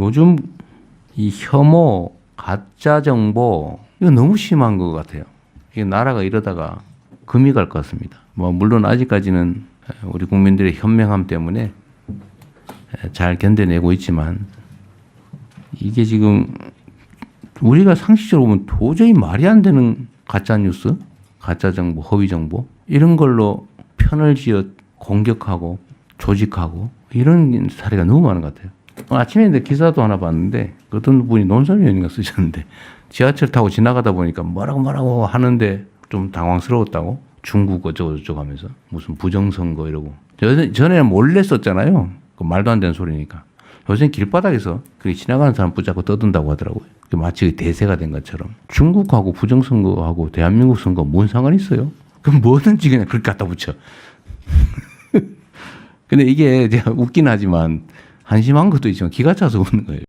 요즘 이 혐오, 가짜 정보 이거 너무 심한 것 같아요. 이게 나라가 이러다가 금이 갈 것 같습니다. 뭐 물론 아직까지는 우리 국민들의 현명함 때문에 잘 견뎌내고 있지만 이게 지금 우리가 상식적으로 보면 도저히 말이 안 되는 가짜 뉴스, 가짜 정보, 허위 정보 이런 걸로 편을 지어 공격하고 조직하고 이런 사례가 너무 많은 것 같아요. 어, 아침에 내 기사도 하나 봤는데 어떤 분이 논설위원인가 쓰셨는데 지하철 타고 지나가다 보니까 뭐라고 뭐라고 하는데 좀 당황스러웠다고 중국 어쩌고 저쩌고 하면서 무슨 부정선거 이러고 전- 전에는 몰래 썼잖아요. 그 말도 안 되는 소리니까. 요새 길바닥에서 그 지나가는 사람 붙잡고 떠든다고 하더라고요. 그 마치 대세가 된 것처럼 중국하고 부정선거하고 대한민국 선거 뭔 상관 있어요? 그럼 뭐든지 그냥 그렇게 갖다 붙여. 근데 이게 웃긴 하지만 한심한 것도 있지만 기가 차서 웃는 거예요.